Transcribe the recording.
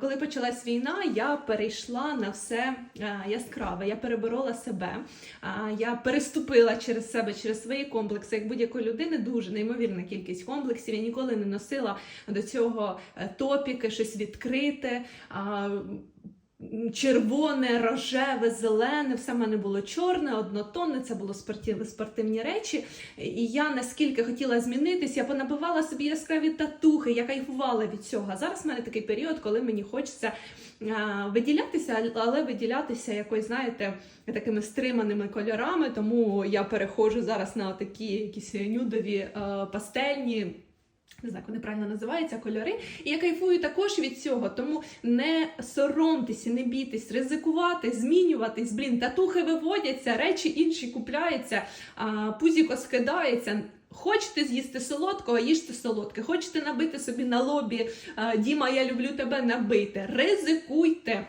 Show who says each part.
Speaker 1: Коли почалась війна, я перейшла на все е, яскраве. Я переборола себе. Я переступила через себе, через свої комплекси. Як будь-якої людини, дуже неймовірна кількість комплексів. Я ніколи не носила до цього е, топіки, щось відкрите. А, Червоне, рожеве, зелене, все в мене було чорне, однотонне, це було спортивні, спортивні речі. І я наскільки хотіла змінитись, я понабивала собі яскраві татухи, я кайфувала від цього. А зараз в мене такий період, коли мені хочеться а, виділятися, але виділятися якось, знаєте, такими стриманими кольорами. Тому я переходжу зараз на такі якісь нюдові е, пастельні. Не знаю, вони правильно називаються кольори. І я кайфую також від цього. Тому не соромтеся, не бійтесь, ризикувати, змінюватись. Блін, татухи виводяться, речі інші купляються, пузіко скидається. Хочете з'їсти солодкого, їжте солодке. Хочете набити собі на лобі Діма, я люблю тебе набити. Ризикуйте.